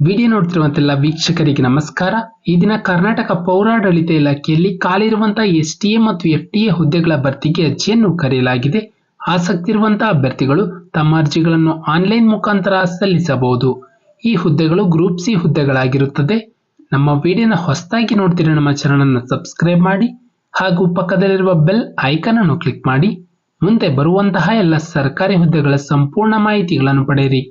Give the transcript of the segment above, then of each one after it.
Video ನೋಡ್ತಿರುವಂತೆಲ್ಲ ವೀಕ್ಷಕರಿಗೆ ನಮಸ್ಕಾರ. ಈ ದಿನ ಕರ್ನಾಟಕ ಪೌರಾಡಳಿತ ಇಲಾಖೆಯಲ್ಲಿ ಖಾಲಿರುವಂತಹ ಎಸ್ ಟಿ ಎ ಮತ್ತು ಎಫ್ ಟಿ ಎ ಹುದ್ದೆಗಳ ಭರ್ತಿಗೆ ಅರ್ಜಿಯನ್ನು ಕರೆಯಲಾಗಿದೆ. ಆಸಕ್ತಿ ಇರುವಂತಹ ಅಭ್ಯರ್ಥಿಗಳು ತಮ್ಮ ಅರ್ಜಿಗಳನ್ನು ಆನ್ಲೈನ್ ಮುಖಾಂತರ ಸಲ್ಲಿಸಬಹುದು. ಈ ಹುದ್ದೆಗಳು ಗ್ರೂಪ್ ಸಿ ಹುದ್ದೆಗಳಾಗಿರುತ್ತದೆ. ನಮ್ಮ ವಿಡಿಯೋನ ಹೊಸದಾಗಿ ನೋಡ್ತಿರೋ ನಮ್ಮ ಚಾನಲನ್ನು ಸಬ್ಸ್ಕ್ರೈಬ್ ಮಾಡಿ ಹಾಗೂ ಪಕ್ಕದಲ್ಲಿರುವ ಬೆಲ್ ಐಕನ್ ಅನ್ನು ಕ್ಲಿಕ್ ಮಾಡಿ. ಮುಂದೆ ಬರುವಂತಹ ಎಲ್ಲ ಸರ್ಕಾರಿ ಹುದ್ದೆಗಳ ಸಂಪೂರ್ಣ ಮಾಹಿತಿಗಳನ್ನು ಪಡೆಯಿರಿ.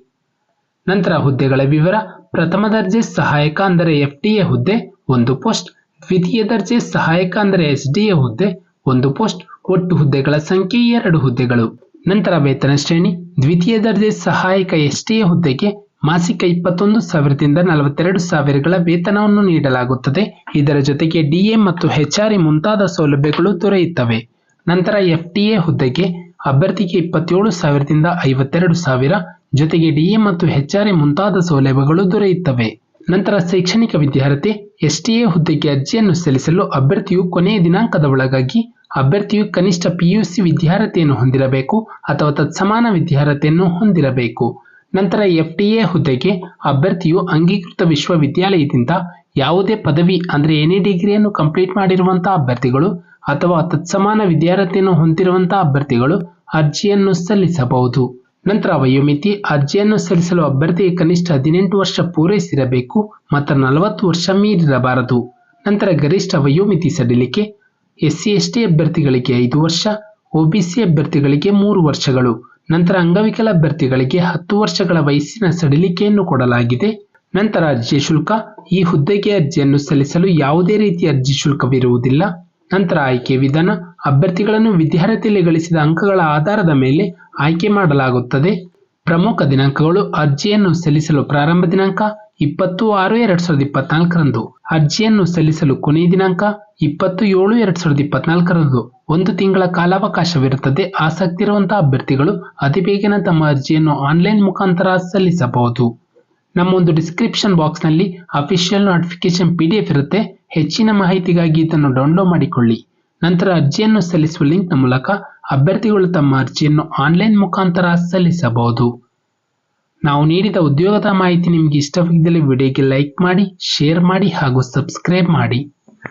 ನಂತರ ಹುದ್ದೆಗಳ ವಿವರ, ಪ್ರಥಮ ದರ್ಜೆ ಸಹಾಯಕ ಅಂದರೆ ಎಫ್ ಹುದ್ದೆ, ಒಂದು ಪೋಸ್ಟ್, ದ್ವಿತೀಯ ದರ್ಜೆ ಸಹಾಯಕ ಅಂದರೆ ಎಸ್ ಡಿ ಹುದ್ದೆ, ಒಂದು ಪೋಸ್ಟ್, ಒಟ್ಟು ಹುದ್ದೆಗಳ ಸಂಖ್ಯೆ ಎರಡು ಹುದ್ದೆಗಳು. ನಂತರ ವೇತನ ಶ್ರೇಣಿ, ದ್ವಿತೀಯ ದರ್ಜೆ ಸಹಾಯಕ ಎಸ್ ಟಿ ಹುದ್ದೆಗೆ ಮಾಸಿಕ ಇಪ್ಪತ್ತೊಂದು ಸಾವಿರದಿಂದ ನಲವತ್ತೆರಡು ಸಾವಿರಗಳ ವೇತನವನ್ನು ನೀಡಲಾಗುತ್ತದೆ. ಇದರ ಜೊತೆಗೆ ಡಿಎ ಮತ್ತು ಹೆಚ್ಆರ್ಇ ಮುಂತಾದ ಸೌಲಭ್ಯಗಳು ದೊರೆಯುತ್ತವೆ. ನಂತರ ಎಫ್ ಟಿ ಎ ಹುದ್ದೆಗೆ ಅಭ್ಯರ್ಥಿಗೆ ಇಪ್ಪತ್ತೇಳು ಸಾವಿರದಿಂದ ಐವತ್ತೆರಡು ಸಾವಿರ ಜೊತೆಗೆ ಡಿಎ ಮತ್ತು ಹೆಚ್ಆರ್ಎ ಮುಂತಾದ ಸೌಲಭ್ಯಗಳು ದೊರೆಯುತ್ತವೆ. ನಂತರ ಶೈಕ್ಷಣಿಕ ವಿದ್ಯಾರ್ಥಿ ಎಸ್ಟಿಎ ಹುದ್ದೆಗೆ ಅರ್ಜಿಯನ್ನು ಸಲ್ಲಿಸಲು ಅಭ್ಯರ್ಥಿಯು ಕೊನೆಯ ದಿನಾಂಕದ ಒಳಗಾಗಿ ಅಭ್ಯರ್ಥಿಯು ಕನಿಷ್ಠ ಪಿಯುಸಿ ವಿದ್ಯಾರ್ಹತೆಯನ್ನು ಹೊಂದಿರಬೇಕು ಅಥವಾ ತತ್ಸಮಾನ ವಿದ್ಯಾರ್ಹತೆಯನ್ನು ಹೊಂದಿರಬೇಕು. ನಂತರ ಎಫ್ಟಿಎ ಹುದ್ದೆಗೆ ಅಭ್ಯರ್ಥಿಯು ಅಂಗೀಕೃತ ವಿಶ್ವವಿದ್ಯಾಲಯದಿಂದ ಯಾವುದೇ ಪದವಿ ಅಂದರೆ ಎನಿ ಡಿಗ್ರಿಯನ್ನು ಕಂಪ್ಲೀಟ್ ಮಾಡಿರುವಂತಹ ಅಭ್ಯರ್ಥಿಗಳು ಅಥವಾ ತತ್ಸಮಾನ ವಿದ್ಯಾರ್ಹತೆಯನ್ನು ಹೊಂದಿರುವಂತಹ ಅಭ್ಯರ್ಥಿಗಳು ಅರ್ಜಿಯನ್ನು ಸಲ್ಲಿಸಬಹುದು. ನಂತರ ವಯೋಮಿತಿ ಅರ್ಜಿಯನ್ನು ಸಲ್ಲಿಸಲು ಅಭ್ಯರ್ಥಿಗೆ ಕನಿಷ್ಠ ಹದಿನೆಂಟು ವರ್ಷ ಪೂರೈಸಿರಬೇಕು ಮತ್ತು ನಲವತ್ತು ವರ್ಷ ಮೀರಿರಬಾರದು. ನಂತರ ಗರಿಷ್ಠ ವಯೋಮಿತಿ ಸಡಿಲಿಕೆ, ಎಸ್ಸಿ, ಎಸ್ಟಿ ಅಭ್ಯರ್ಥಿಗಳಿಗೆ ಐದು ವರ್ಷ, ಒಬಿಸಿ ಅಭ್ಯರ್ಥಿಗಳಿಗೆ ಮೂರು ವರ್ಷಗಳು. ನಂತರ ಅಂಗವಿಕಲ ಅಭ್ಯರ್ಥಿಗಳಿಗೆ ಹತ್ತು ವರ್ಷಗಳ ವಯಸ್ಸಿನ ಸಡಿಲಿಕೆಯನ್ನು ಕೊಡಲಾಗಿದೆ. ನಂತರ ಅರ್ಜಿ ಶುಲ್ಕ, ಈ ಹುದ್ದೆಗೆ ಅರ್ಜಿಯನ್ನು ಸಲ್ಲಿಸಲು ಯಾವುದೇ ರೀತಿಯ ಅರ್ಜಿ ಶುಲ್ಕವಿರುವುದಿಲ್ಲ. ನಂತರ ಆಯ್ಕೆ ವಿಧಾನ, ಅಭ್ಯರ್ಥಿಗಳನ್ನು ವಿದ್ಯಾರ್ಥಿಯಲ್ಲಿ ಗಳಿಸಿದ ಅಂಕಗಳ ಆಧಾರದ ಮೇಲೆ ಆಯ್ಕೆ ಮಾಡಲಾಗುತ್ತದೆ. ಪ್ರಮುಖ ದಿನಾಂಕಗಳು ಅರ್ಜಿಯನ್ನು ಸಲ್ಲಿಸಲು ಪ್ರಾರಂಭ ದಿನಾಂಕ ಇಪ್ಪತ್ತು ಆರು ಎರಡ್ ಸಾವಿರದ ಇಪ್ಪತ್ನಾಲ್ಕರಂದು, ಅರ್ಜಿಯನ್ನು ಸಲ್ಲಿಸಲು ಕೊನೆಯ ದಿನಾಂಕ ಇಪ್ಪತ್ತು ಏಳು ಎರಡ್ ಸಾವಿರದ ಇಪ್ಪತ್ನಾಲ್ಕರಂದು. ಒಂದು ತಿಂಗಳ ಕಾಲಾವಕಾಶವಿರುತ್ತದೆ. ಆಸಕ್ತಿ ಇರುವಂತಹ ಅಭ್ಯರ್ಥಿಗಳು ಅತಿ ಬೇಗನೆ ತಮ್ಮ ಅರ್ಜಿಯನ್ನು ಆನ್ಲೈನ್ ಮುಖಾಂತರ ಸಲ್ಲಿಸಬಹುದು. ನಮ್ಮೊಂದು ಡಿಸ್ಕ್ರಿಪ್ಷನ್ ಡಿಸ್ಕ್ರಿಪ್ಷನ್ ಬಾಕ್ಸ್ನಲ್ಲಿ official notification P D F ಇರುತ್ತೆ. ಹೆಚ್ಚಿನ ಮಾಹಿತಿಗಾಗಿ ಇದನ್ನು ಡೌನ್ಲೋಡ್ ಮಾಡಿಕೊಳ್ಳಿ. ನಂತರ ಅರ್ಜಿಯನ್ನು ಸಲ್ಲಿಸುವ ಲಿಂಕ್ನ ಮೂಲಕ ಅಭ್ಯರ್ಥಿಗಳು ತಮ್ಮ ಅರ್ಜಿಯನ್ನು ಆನ್ಲೈನ್ ಮುಖಾಂತರ ಸಲ್ಲಿಸಬಹುದು. ನಾವು ನೀಡಿದ ಉದ್ಯೋಗದ ಮಾಹಿತಿ ನಿಮಗೆ ಇಷ್ಟವಾಗಿದ್ದಲ್ಲಿ ವಿಡಿಯೋಗೆ ಲೈಕ್ ಮಾಡಿ, ಶೇರ್ ಮಾಡಿ ಹಾಗೂ ಸಬ್ಸ್ಕ್ರೈಬ್ ಮಾಡಿ.